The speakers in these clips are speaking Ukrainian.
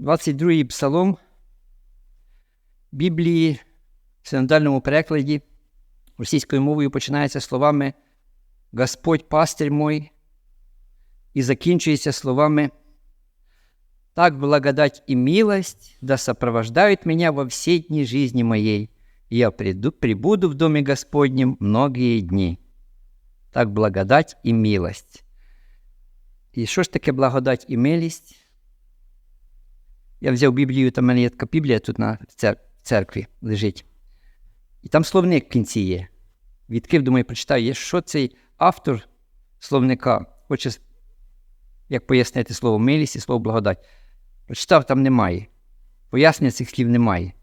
22-й псалом Біблії в синодальному перекладі російською мовою починається словами Господь пастир мой і закінчується словами Так благодать и милость да сопровождают меня во все дни жизни моей, и я приду, прибуду в доме Господнем многие дни. Так благодать і милость. І що ж таке благодать і милість? Я взяв Біблію, там в мене є така Біблія тут на церкві лежить. І там словник в кінці є. Відкрив, думаю, прочитаю, що цей автор словника хоче, як пояснити слово милість і слово благодать. Прочитав, там немає. Пояснення цих слів немає.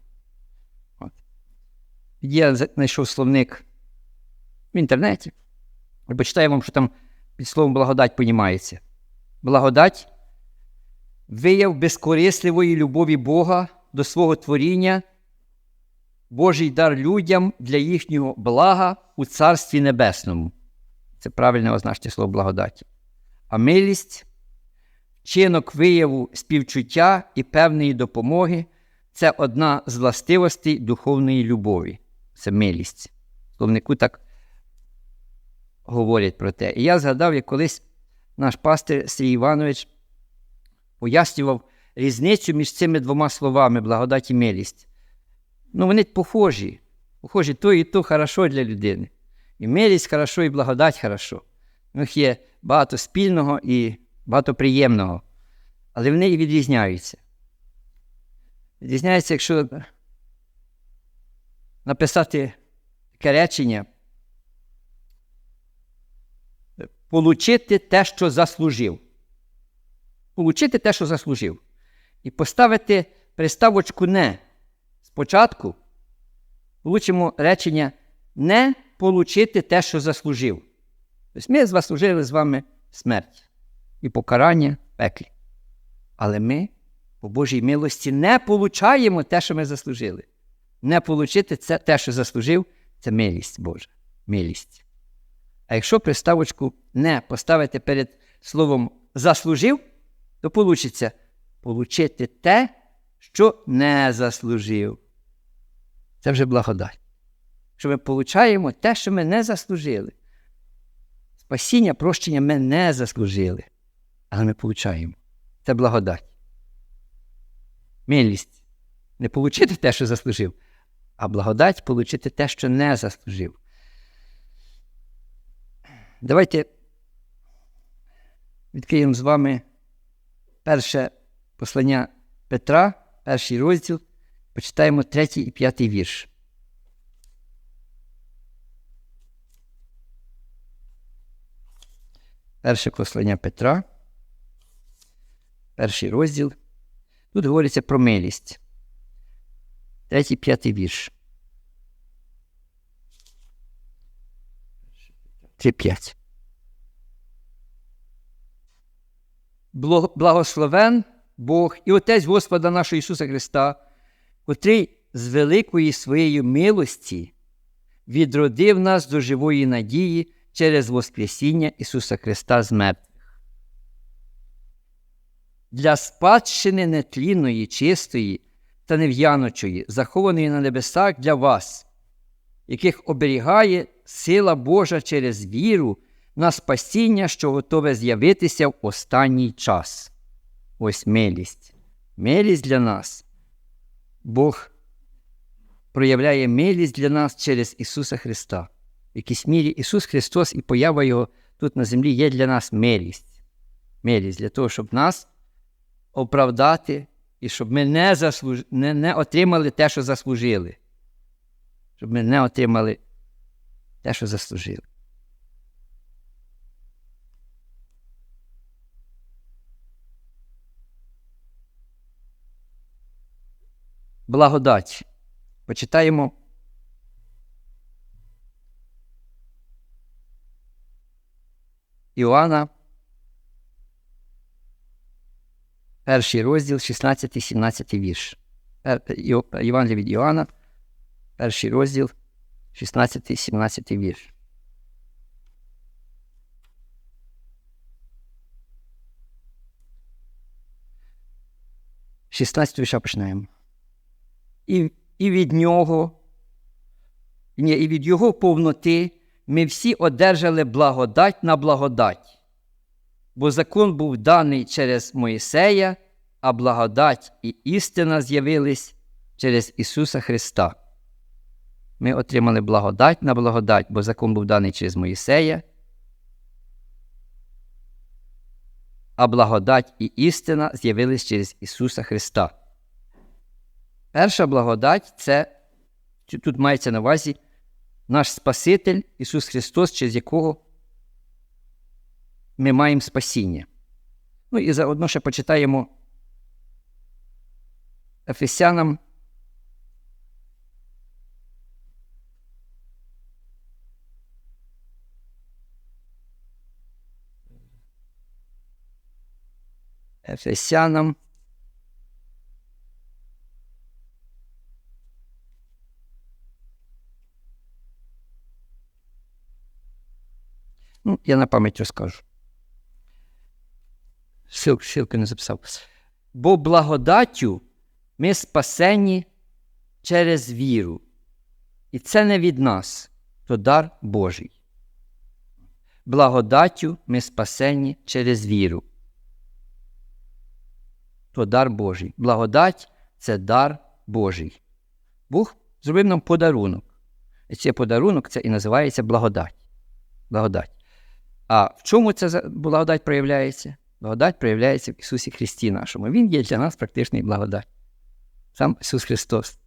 От. Я знайшов словник в інтернеті і почитаю вам, що там під словом благодать понімається. Благодать вияв безкорисливої любові Бога до свого творіння, Божий дар людям для їхнього блага у Царстві Небесному. Це правильне означення слово благодаті. А милість, вчинок вияву співчуття і певної допомоги це одна з властивостей духовної любові. Це милість. Словнику так говорять про те. І я згадав, як колись наш пастир Сергій Іванович пояснював різницю між цими двома словами благодать і милість. Ну, вони похожі. Похожі, то і то хорошо для людини. І милість хорошо, і благодать хорошо. У них є багато спільного і багато приємного. Але вони і відрізняються. Відрізняються, якщо написати таке речення, получити те, що заслужив. Получити те, що заслужив. І поставити приставочку не спочатку, получимо речення не получити те, що заслужив. Тобто ми заслужили з вами смерть і покарання пеклі. Але ми, по Божій милості, не получаємо те, що ми заслужили. Не получити це те, що заслужив, це милість Божа. Милість. А якщо приставочку не поставити перед словом заслужив, то вийде получити те, що не заслужив. Це вже благодать. Що ми получаємо те, що ми не заслужили. Спасіння, прощення ми не заслужили, але ми получаємо. Це благодать. Милість не отримати те, що заслужив, а благодать отримати те, що не заслужив. Давайте відкриємо з вами перше послання Петра, перший розділ, почитаємо третій і п'ятий вірш. Перше послання Петра, перший розділ. Тут говориться про милість. Третій п'ятий вірш. 3.5. Благословен Бог і Отець Господа нашого Ісуса Христа, котрий з великої своєї милості відродив нас до живої надії через Воскресіння Ісуса Христа з мертвих. Для спадщини нетлінної, чистої та нев'яночої, захованої на небесах для вас, яких оберігає сила Божа через віру на спасіння, що готове з'явитися в останній час. Ось милість. Милість для нас. Бог проявляє милість для нас через Ісуса Христа. В якійсь мірі Ісус Христос і поява Його тут на землі є для нас милість. Милість для того, щоб нас оправдати і щоб ми не, заслуж... не, не отримали те, що заслужили. Щоб ми не отримали те, що заслужили. Благодать. Почитаємо. Іоанна, перший розділ, 16, 17 вірш. Євангелія від Іоанна, перший розділ, 16, 17 вірш. 16 вірша починаємо. І, і від нього, ні, і від його повноти ми всі одержали благодать на благодать. Бо закон був даний через Моїсея, а благодать і істина з'явились через Ісуса Христа. Ми отримали благодать на благодать, бо закон був даний через Моїсея, а благодать і істина з'явились через Ісуса Христа. Перша благодать це тут мається на увазі наш Спаситель Ісус Христос, через якого ми маємо спасіння. Ну і заодно ще почитаємо Ефесянам. Ефесянам. Ну, я на пам'ять розкажу. Сил, силки не записав. Бо благодаттю ми спасені через віру. І це не від нас, то дар Божий. Благодаттю ми спасені через віру. То дар Божий. Благодать це дар Божий. Бог зробив нам подарунок. І цей подарунок це і називається благодать. Благодать. А в чому ця благодать проявляється? Благодать проявляється в Ісусі Христі нашому. Він є для нас практичний благодать. Сам Ісус Христос.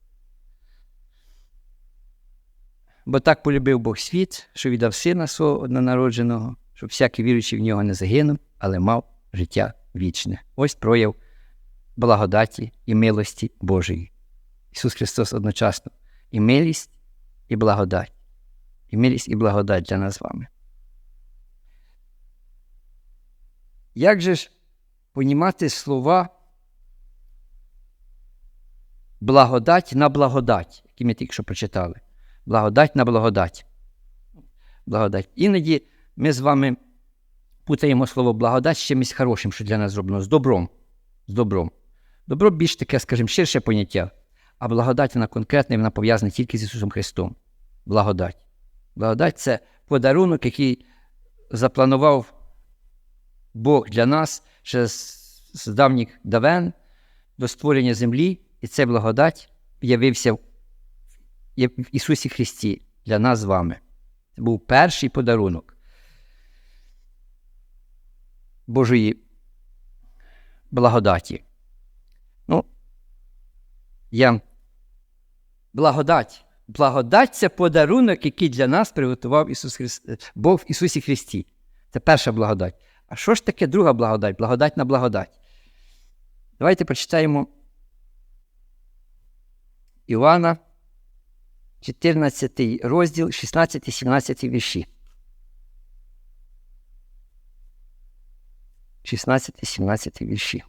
Бо так полюбив Бог світ, що віддав Сина свого однонародженого, щоб всякий віруючий в нього не загинув, але мав життя вічне. Ось прояв благодаті і милості Божої. Ісус Христос одночасно і милість, і благодать. І милість і благодать для нас з вами. Як же ж понімати слова благодать на благодать, які ми тільки що прочитали? Благодать на благодать. Благодать. Іноді ми з вами путаємо слово благодать з чимось хорошим, що для нас зроблено, з добром. З добром. Добро більш таке, скажімо, ширше поняття, а благодать вона конкретна і вона пов'язана тільки з Ісусом Христом. Благодать. Благодать це подарунок, який запланував Бог для нас ще з давніх давен до створення землі, і ця благодать явився в Ісусі Христі для нас з вами. Це був перший подарунок Божої благодаті. Ну, я благодать. Благодать це подарунок, який для нас приготував Ісус Христ... Бог в Ісусі Христі. Це перша благодать. А що ж таке друга благодать? Благодать на благодать? Давайте прочитаємо Івана, 14 розділ, 16, 17 вірші. 16, 17 вірші.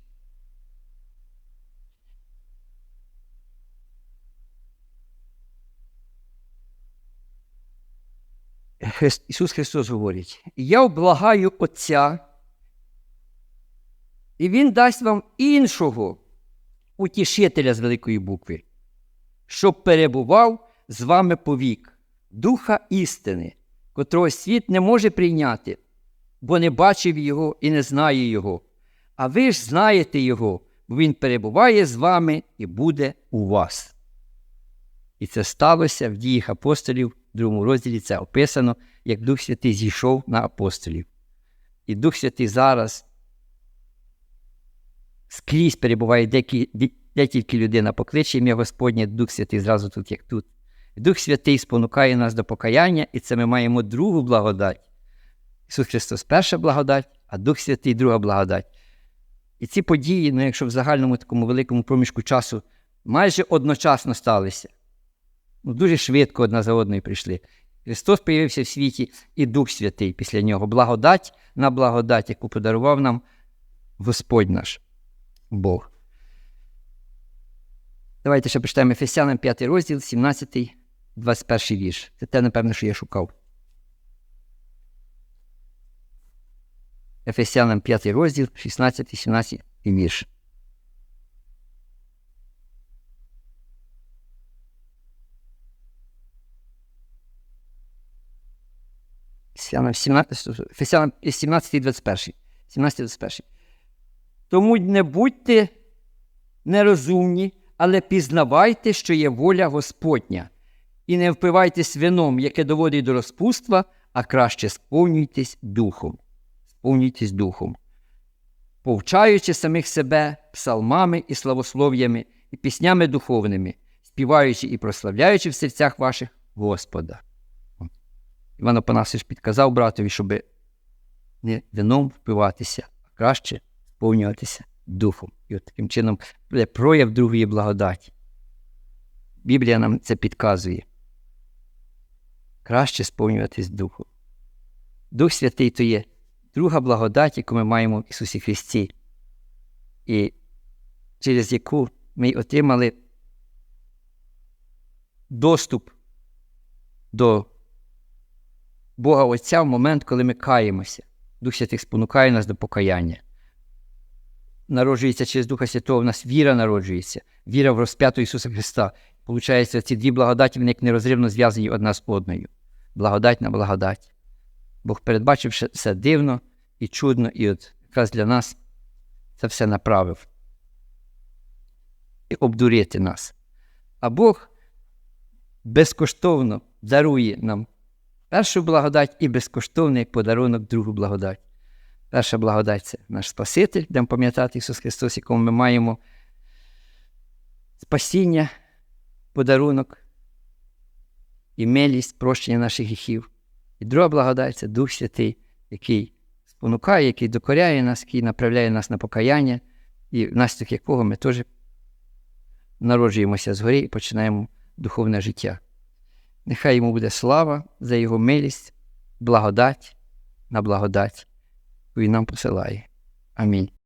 Ісус Христос говорить: Я облагаю Отця, і Він дасть вам іншого утішителя з великої букви, щоб перебував з вами повік, Духа істини, котрого світ не може прийняти, бо не бачив Його і не знає Його. А ви ж знаєте Його, бо Він перебуває з вами і буде у вас. І це сталося в діях апостолів, в другому розділі це описано, як Дух Святий зійшов на апостолів. І Дух Святий зараз скрізь перебуває, де, де тільки людина покличе ім'я Господнє, Дух Святий зразу тут, як тут. Дух Святий спонукає нас до покаяння, і це ми маємо другу благодать. Ісус Христос перша благодать, а Дух Святий друга благодать. І ці події, ну, якщо в загальному такому великому проміжку часу, майже одночасно сталися. Ну, Дуже швидко одна за одною прийшли. Христос появився в світі і Дух Святий після нього. Благодать на благодать, яку подарував нам Господь наш Бог. Давайте ще прочитаємо Ефесянам 5 розділ, 17, 21 вірш. Це те, напевно, що я шукав. Ефесянам 5 розділ, 16, 17 вірш. Ефесянам 17, 17 21. 17, 21. Тому не будьте нерозумні, але пізнавайте, що є воля Господня, і не впивайтесь вином, яке доводить до розпуства, а краще сповнюйтесь духом. Сповнюйтесь духом, повчаючи самих себе псалмами і славослов'ями, і піснями духовними, співаючи і прославляючи в серцях ваших Господа. Іван Опанасович підказав братові, щоб не вином впиватися, а краще сповнюватися духом. І от таким чином буде прояв другої благодаті. Біблія нам це підказує. Краще сповнюватись духом. Дух Святий то є друга благодать, яку ми маємо в Ісусі Христі, і через яку ми отримали доступ до Бога Отця в момент, коли ми каємося. Дух Святий спонукає нас до покаяння. Народжується через Духа Святого, в нас віра народжується, віра в розп'ятого Ісуса Христа. Получається, ці дві благодаті вони як нерозривно зв'язані одна з одною. Благодать на благодать. Бог передбачив все дивно і чудно, і от якраз для нас це все направив. І обдурити нас. А Бог безкоштовно дарує нам першу благодать і безкоштовний подарунок другу благодать. Перша благодать наш Спаситель, будемо пам'ятати Ісус Христос, якому ми маємо спасіння, подарунок і милість, прощення наших гріхів. І друга благодать це Дух Святий, який спонукає, який докоряє нас, який направляє нас на покаяння, і внаслідок якого ми теж народжуємося згорі і починаємо духовне життя. Нехай йому буде слава за його милість, благодать на благодать, яку він нам посилає. Амінь.